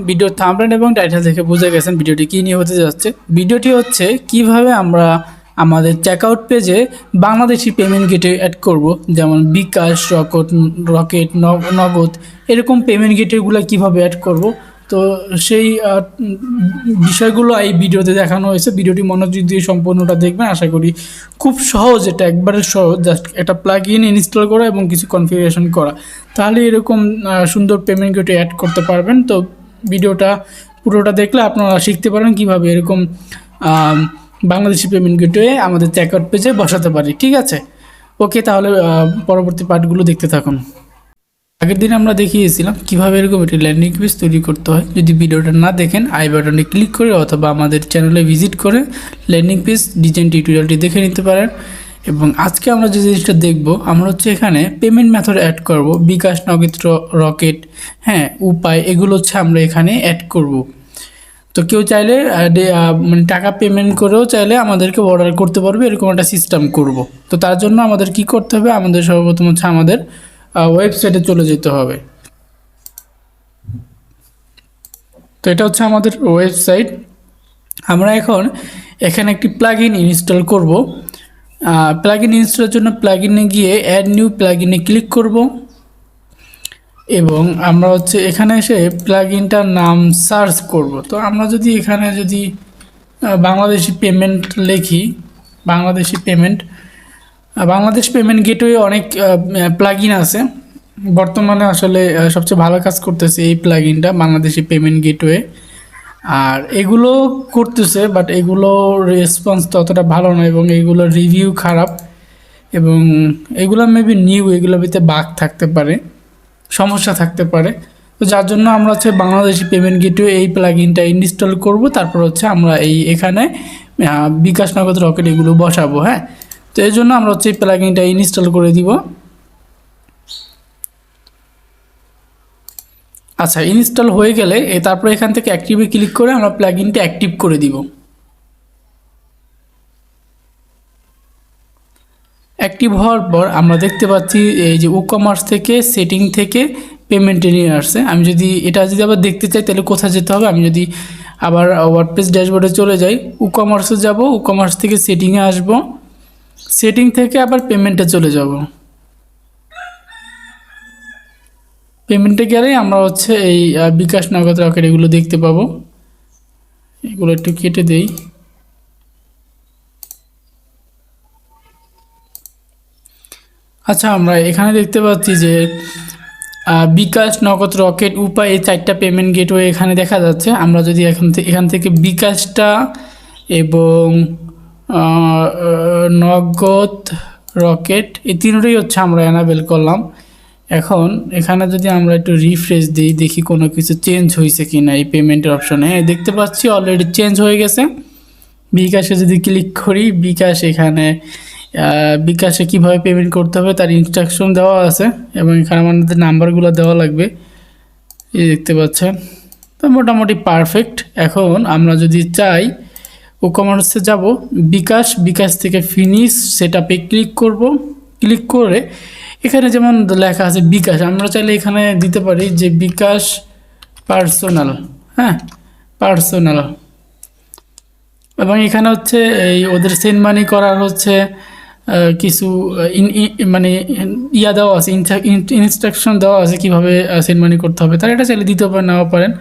Video থামলেন এবং title দেখে বুঝে গেছেন ভিডিওটি কী নিয়ে হতে যাচ্ছে। ভিডিওটি হচ্ছে, কীভাবে আমরা আমাদের চেকআউট পেজে বাংলাদেশি পেমেন্ট গেটে অ্যাড করব, যেমন বিকাশ রকট রকেট, নগ- নগদ, এরকম পেমেন্ট গেটেগুলো কীভাবে অ্যাড করব। তো সেই বিষয়গুলো এই ভিডিওতে দেখানো হয়েছে। ভিডিওটি মনোযোগ দিয়ে সম্পূর্ণটা দেখবেন। আশা করি খুব সহজ, এটা একবারে সহজ। জাস্ট একটা প্লাগ ইন ইনস্টল করা এবং কিছু কনফিগারেশন করা। তাহলে এরকম সুন্দর পেমেন্ট গেটে অ্যাড করতে পারবেন। তো ভিডিওটা, পুরোটা দেখলে আপনারা শিখতে পারেন কীভাবে এরকম বাংলাদেশি পেমেন্ট গেটওয়ে আমাদের চেকআউট পেজে বসাতে পারি, ঠিক আছে? ওকে তাহলে পরবর্তী পার্টগুলো দেখতে থাকুন। আগের দিন আমরা দেখিয়েছিলাম কীভাবে এরকম একটি ল্যান্ডিং পেজ তৈরি করতে হয়। যদি ভিডিওটা না দেখেন, আই বাটনে ক্লিক করে অথবা আমাদের চ্যানেলে ভিজিট করে ল্যান্ডিং পেজ ডিজাইন টিউটোরিয়ালটি দেখে নিতে পারেন। এবং আজকে আমরা যে জিনিসটা দেখব, আমরা হচ্ছে এখানে পেমেন্ট মেথড অ্যাড করব। বিকাশ নগেত্র রকেট হ্যাঁ উপায়, এগুলো হচ্ছে আমরা এখানে অ্যাড করব। তো কেউ চাইলে মানে টাকা পেমেন্ট করেও চাইলে আমাদেরকে অর্ডার করতে পারবে, এরকম একটা সিস্টেম করব। তো তার জন্য আমাদের কি করতে হবে? আমাদের সর্বপ্রথম হচ্ছে আমাদের ওয়েবসাইটে চলে যেতে হবে। তো এটা হচ্ছে আমাদের ওয়েবসাইট আমরা এখন এখানে একটি প্লাগ ইন ইনস্টল করব। প্লাগ ইন ইনস্টলের জন্য প্লাগ ইনে গিয়ে অ্যাড নিউ প্লাগ ইনে ক্লিক করব। এবং আমরা হচ্ছে এখানে এসে প্লাগ ইনটার নাম সার্চ করব। তো আমরা যদি এখানে যদি বাংলাদেশি পেমেন্ট লিখি, Bangladeshi payment Bangladesh payment gateway অনেক প্লাগ আছে। বর্তমানে আসলে সবচেয়ে ভালো কাজ করতেছে এই প্লাগ ইনটা বাংলাদেশি পেমেন্ট গেটওয়ে আর এগুলো করতেছে বাট এগুলো রেসপন্স ততটা ভালো নয় এবং এগুলোর রিভিউ খারাপ এবং এগুলো মেবি নিউ এগুলোর ভিতরে বাগ থাকতে পারে, সমস্যা থাকতে পারে। তো যার জন্য আমরা হচ্ছে বাংলাদেশি পেমেন্ট গেটওয়ে এই প্লাগ ইনটা ইনস্টল করব, তারপর হচ্ছে আমরা এই এখানে বিকাশ নগদ রকেট এগুলো বসাবো হ্যাঁ? তো এই জন্য আমরা হচ্ছে এই প্লাগ ইনটা ইনস্টল করে দিব। আচ্ছা ইনস্টল হয়ে গেলে তারপরে এখান থেকে অ্যাক্টিভে ক্লিক করে আমরা প্লাগ ইনটা অ্যাক্টিভ করে দিব। অ্যাক্টিভ হওয়ার পর আমরা দেখতে পাচ্ছি এই যে কমার্স থেকে সেটিং থেকে পেমেন্টে নিয়ে আসছে। আমি যদি এটা যদি আবার দেখতে চাই, তাহলে কোথায় যেতে হবে? আমি যদি আবার ওয়ার্ডপ্রেস ড্যাশবোর্ডে চলে যাই কমার্সে যাব ই কমার্স থেকে সেটিংয়ে আসব। সেটিং থেকে আবার পেমেন্টে চলে যাব। পেমেন্টে গেলে আমরা হচ্ছে এই বিকাশ নগদ রকেট এগুলো দেখতে পাবো। এগুলো একটু কেটে দেই। আচ্ছা আমরা এখানে দেখতে পাচ্ছি যে বিকাশ নগদ রকেট উপায় এই চারটা পেমেন্ট গেটওয়ে এখানে দেখা যাচ্ছে। আমরা যদি এখান থেকে এখান থেকে বিকাশটা এবং নগদ রকেট এই তিনটাই হচ্ছে আমরা অ্যানাবেল করলাম। এখন এখানে যদি আমরা একটু রিফ্রেশ দিই, দেখি কোনো কিছু চেঞ্জ হয়েছে কি না এই পেমেন্টের অপশনে হ্যাঁ দেখতে পাচ্ছি অলরেডি চেঞ্জ হয়ে গেছে। বিকাশে যদি ক্লিক করি, বিকাশ এখানে বিকাশে কীভাবে পেমেন্ট করতে হবে তার ইনস্ট্রাকশন দেওয়া আছে এবং এখানে আমাদের নাম্বারগুলো দেওয়া লাগবে। এই দেখতে পাচ্ছেন। তো মোটামুটি পারফেক্ট এখন আমরা যদি চাই ও কমার্সে যাব, বিকাশ বিকাশ থেকে ফিনিশ সেটাপে ক্লিক করব। ক্লিক করে এখানে যেমন লেখা আছে বিকাশ, আমরা চাইলে এখানে দিতে পারি যে বিকাশ পার্সোনাল হ্যাঁ? পার্সোনাল এবং এখানে হচ্ছে এই ওদের সেন্ড মানি করার হচ্ছে কিছু মানে ইয়া দেওয়া আছে ইনস্ট্রাকশন দেওয়া আছে কীভাবে সেন্ড মানি করতে হবে। তারা এটা চাইলে দিতে পারেন, নাও পারেন।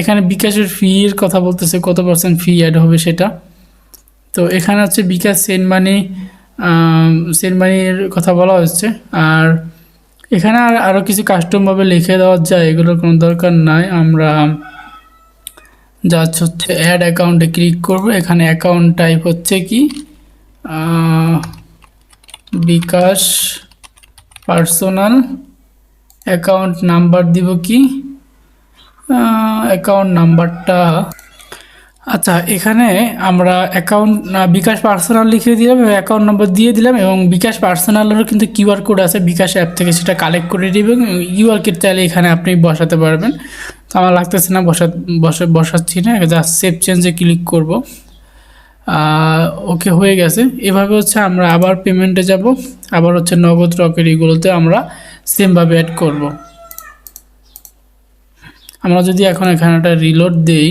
এখানে বিকাশের ফির কথা বলতেছে, কত পার্সেন্ট ফি অ্যাড হবে সেটা। তো এখানে হচ্ছে বিকাশ সেন্ড মানি সেন্ড মানির কথা বলা হচ্ছে। আর এখানে আর আরও কিছু কাস্টমভাবে লিখে দেওয়া যায়, এগুলোর কোনো দরকার নাই। আমরা জাস্ট হচ্ছে অ্যাড অ্যাকাউন্টে ক্লিক করব। এখানে অ্যাকাউন্ট টাইপ হচ্ছে কি? বিকাশ পার্সোনাল অ্যাকাউন্ট নাম্বার দিব কি? অ্যাকাউন্ট নাম্বারটা আচ্ছা এখানে আমরা অ্যাকাউন্ট বিকাশ পার্সোনাল লিখে দিলাম এবং অ্যাকাউন্ট নম্বর দিয়ে দিলাম এবং বিকাশ পার্সোনালেরও কিন্তু কিউআর কোড আছে বিকাশ অ্যাপ থেকে সেটা কালেক্ট করে দিবেন ইউআর কোড চাইলে এখানে আপনি বসাতে পারবেন। তো আমার লাগতেছে না, বসা বসা, বসাচ্ছি না জাস্ট সেভ চেঞ্জে ক্লিক করব। ওকে হয়ে গেছে। এভাবে হচ্ছে আমরা আবার পেমেন্টে যাব, আবার হচ্ছে নগদ রকের এগুলোতে আমরা সেমভাবে অ্যাড করব। আমরা যদি এখন এখানে একটা রিলোড দেই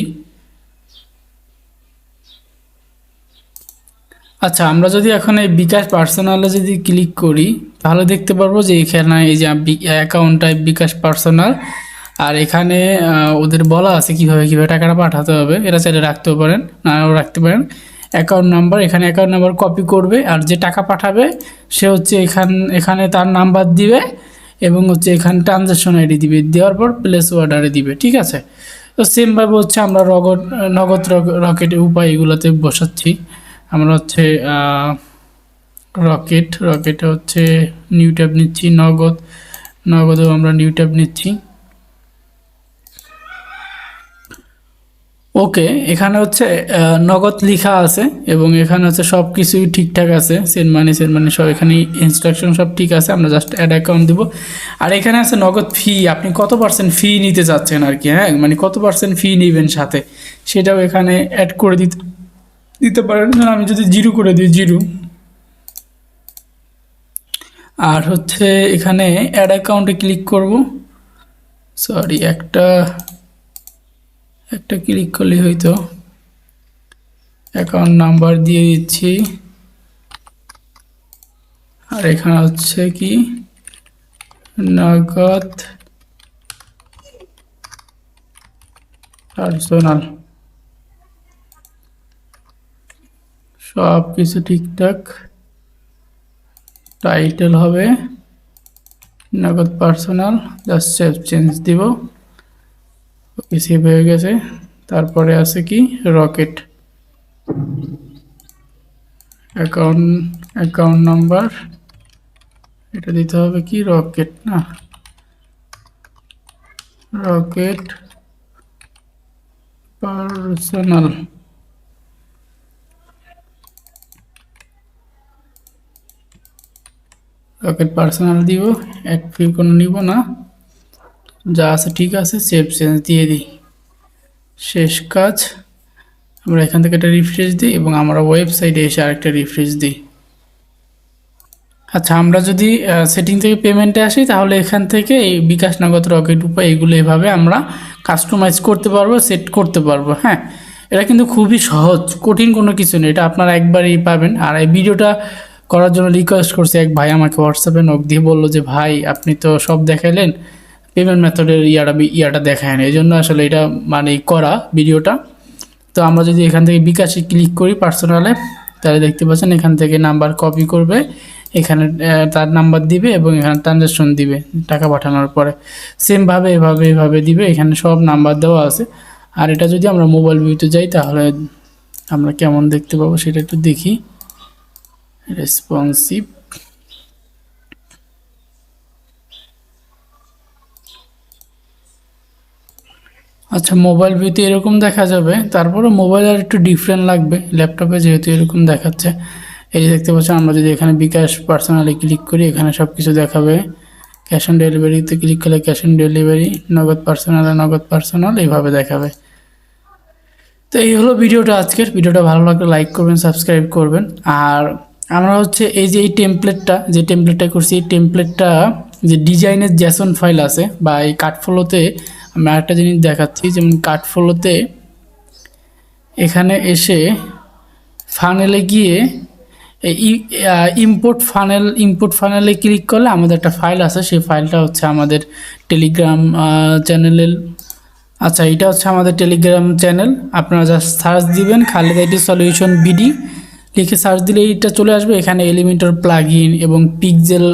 আচ্ছা আমরা যদি এখন এই বিকাশ পার্সোনালে যদি ক্লিক করি, তাহলে দেখতে পারব যে এখানে এই যে অ্যাকাউন্ট টাইপ বিকাশ পার্সোনাল, আর এখানে ওদের বলা আছে কীভাবে কীভাবে টাকাটা পাঠাতে হবে, এটা চাইলে রাখতেও পারেন, নাও রাখতে পারেন। অ্যাকাউন্ট নাম্বার এখানে অ্যাকাউন্ট নাম্বার কপি করবে, আর যে টাকা পাঠাবে, সে হচ্ছে এখান, এখানে তার নাম্বার দিবে, এবং হচ্ছে এখানে ট্রানজ্যাকশন আইডি দিবে, দেওয়ার পর প্লেস অর্ডারে দিবে, ঠিক আছে? তো সেমভাবে হচ্ছে আমরা রগত নগদ রক- রকেটের উপায় এগুলোতে বসাচ্ছি। আমরা হচ্ছে রকেট রকেটে হচ্ছে নিউ ট্যাব নিচ্ছি, নগদ, নগদেও আমরা নিউ ট্যাব নিচ্ছি। ওকে এখানে হচ্ছে নগদ লেখা আছে এবং এখানে হচ্ছে সব কিছুই ঠিকঠাক আছে সেন্ড মানি সেন্ড মানি সব এখানে ইনস্ট্রাকশন সব ঠিক আছে, আমরা জাস্ট অ্যাড অ্যাকাউন্ট দিব। আর এখানে আছে নগদ ফি আপনি কত পার্সেন্ট ফি নিতে চাচ্ছেন আর কি হ্যাঁ? মানে কত পার্সেন্ট ফি নেবেন সাথে? সেটাও এখানে অ্যাড করে দিতে দিতে পারেন। ধরুন আমি যদি জিরো করে দিই, জিরো। আর হচ্ছে এখানে অ্যাড অ্যাকাউন্টে ক্লিক করব। সরি একটা একটা ক্লিক করলে হয়তো অ্যাকাউন্ট নাম্বার দিয়ে দিচ্ছি। আর এখানে হচ্ছে কি? নগদ পার্সোনাল সব কিছু ঠিকঠাক। টাইটেল হবে নগদ পার্সোনাল জাস্ট সেভ চেঞ্জ দিব। ওকে সেভ হয়ে গেছে। তারপরে আছে কি? রকেট অ্যাকাউন্ট অ্যাকাউন্ট নাম্বার এটা দিতে হবে কি? রকেট না। রকেট পার্সোনাল রকেট পার্সোনাল দিব, এক ফি কোনো নিব না। যা আছে ঠিক আছে সেভ চেঞ্জ দিয়ে দিই। শেষ কাজ, আমরা এখান থেকে একটা রিফ্রেশ দিই এবং আমরা ওয়েবসাইটে এসে আরেকটা রিফ্রেশ দিই। আচ্ছা আমরা যদি সেটিং থেকে পেমেন্টে আসি, তাহলে এখান থেকে এই বিকাশ নগদ রকেট উপায় এগুলো এভাবে আমরা কাস্টমাইজ করতে পারব সেট করতে পারব হ্যাঁ? এটা কিন্তু খুবই সহজ, কঠিন কোনো কিছু নেই। এটা আপনারা একবারই পাবেন। আর এই ভিডিওটা করার জন্য রিকোয়েস্ট করছে। এক ভাই আমাকে হোয়াটসঅ্যাপে নক দিয়ে বলল যে, ভাই, আপনি তো সব দেখাইলেন। পেমেন্ট মেথডের ইয়াটা ইয়াটা দেখায় না এই জন্য আসলে এটা মানে করা ভিডিওটা। তো আমরা যদি এখান থেকে বিকাশে ক্লিক করি পার্সোনালে তাহলে দেখতে পাচ্ছেন এখান থেকে নাম্বার কপি করবে। এখানে তার নাম্বার দিবে এবং এখানে ট্রানজ্যাকশন দিবে, টাকা পাঠানোর পরে। সেমভাবে এভাবে এভাবে দিবে, এখানে সব নাম্বার দেওয়া আছে। আর এটা যদি আমরা মোবাইল ভিউতে যাই, তাহলে আমরা কেমন দেখতে পাবো সেটা একটু দেখি। রেসপন্সিভ আচ্ছা মোবাইল ভিউতে এরকম দেখা যাবে। তারপরে মোবাইল আর একটু ডিফারেন্ট লাগবে। ল্যাপটপে যেহেতু এরকম দেখাচ্ছে। এই যে দেখতে পাচ্ছেন, আমরা যদি এখানে বিকাশ পার্সোনালি ক্লিক করি, এখানে সব কিছু দেখাবে ক্যাশ অন ডেলিভারিতে ক্লিক করলে cash on delivery Nagad personal R Nagad personal এইভাবে দেখাবে। তো এই হলো ভিডিওটা আজকের। ভিডিওটা ভালো লাগলে লাইক করবেন সাবস্ক্রাইব করবেন। আর আমরা হচ্ছে এই যে এই টেমপ্লেটটা যে টেমপ্লেটটা করছি, এই টেমপ্লেটটা যে ডিজাইনের জ্যাসন ফাইল আছে বা এই কাঠফলোতে আমি আরেকটা জিনিস দেখাচ্ছি, যেমন কাঠফলোতে এখানে এসে ফানেলে গিয়ে ইম্পোর্ট ফানেল ইম্পোর্ট ফানেলে ক্লিক করলে আমাদের একটা ফাইল আছে, সেই ফাইলটা হচ্ছে আমাদের টেলিগ্রাম চ্যানেলের আচ্ছা এটা হচ্ছে আমাদের টেলিগ্রাম চ্যানেল আপনারা জাস্ট সার্চ দিবেন খালেদ আইটি সলিউশন বিডি লিখে সার্চ দিলে এইটা চলে আসবে? এখানে এলিমেন্টর প্লাগ এবং পিকজেল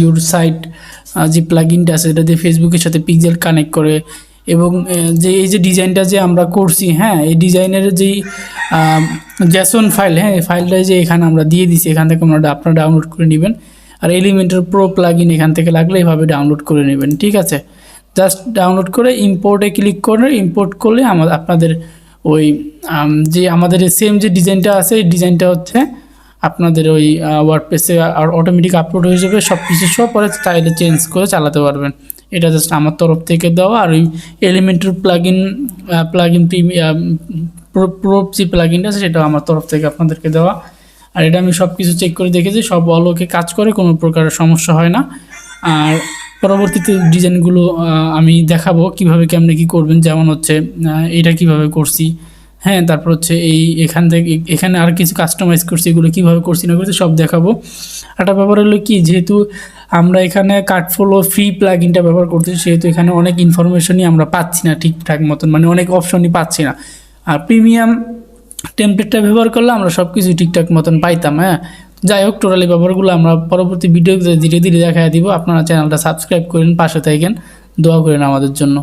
ইউর সাইট যে প্লাগ আছে, এটা দিয়ে ফেসবুকের সাথে পিকজেল কানেক্ট করে এবং যে এই যে ডিজাইনটা যে আমরা করছি হ্যাঁ এই ডিজাইনের যেই জ্যাসন ফাইল হ্যাঁ এই ফাইলটা যে এখানে আমরা দিয়ে দিছি, এখান থেকে আমরা আপনারা ডাউনলোড করে নেবেন। আর এলিমেন্টের প্রো প্লাগ ইন এখান থেকে লাগলে এইভাবে ডাউনলোড করে নেবেন, ঠিক আছে? জাস্ট ডাউনলোড করে ইম্পোর্টে ক্লিক করে ইম্পোর্ট করলে আমাদের আপনাদের ওই যে আমাদের সেম যে ডিজাইনটা আছে, এই ডিজাইনটা হচ্ছে আপনাদের ওই ওয়ার্ডপ্রেসে আর অটোমেটিক আপলোড হয়ে যাবে সব কিছু সব পরে চাইলে চেঞ্জ করে চালাতে পারবেন। এটা জাস্ট আমার তরফ থেকে দেওয়া, আর ওই এলিমেন্টের plug in plug in pro যে প্লাগ ইনটা আছে সেটা আমার তরফ থেকে আপনাদেরকে দেওয়া। আর এটা আমি সব কিছু চেক করে দেখেছি, সব অলোকে কাজ করে, কোনো প্রকারের সমস্যা হয় না। আর পরবর্তীতে ডিজাইনগুলো আমি দেখাবো কীভাবে কেমনে কি করবেন। যেমন হচ্ছে এটা কীভাবে করছি হ্যাঁ তারপর হচ্ছে এই এখান থেকে, এখানে আর কিছু কাস্টমাইজ করছি, এগুলো কীভাবে করছি, না করছি, সব দেখাবো। একটা ব্যাপার হলো কি, যেহেতু আমরা এখানে কার্ডফলো ফ্রি প্লাগিনটা ব্যবহার করতেছি, সেহেতু এখানে অনেক ইনফরমেশনই আমরা পাচ্ছি না ঠিকঠাক মতন মানে অনেক অপশনই পাচ্ছি না। আর প্রিমিয়াম টেমপ্লেটটা ব্যবহার করলে আমরা সব কিছু ঠিকঠাক মতন পাইতাম হ্যাঁ। যাই হোক টোটালি ব্যাপারগুলো আমরা পরবর্তী ভিডিওতে ধীরে ধীরে দেখা দিব। আপনারা চ্যানেলটা সাবস্ক্রাইব করেন, পাশে থাকেন। দোয়া করেন আমাদের জন্য।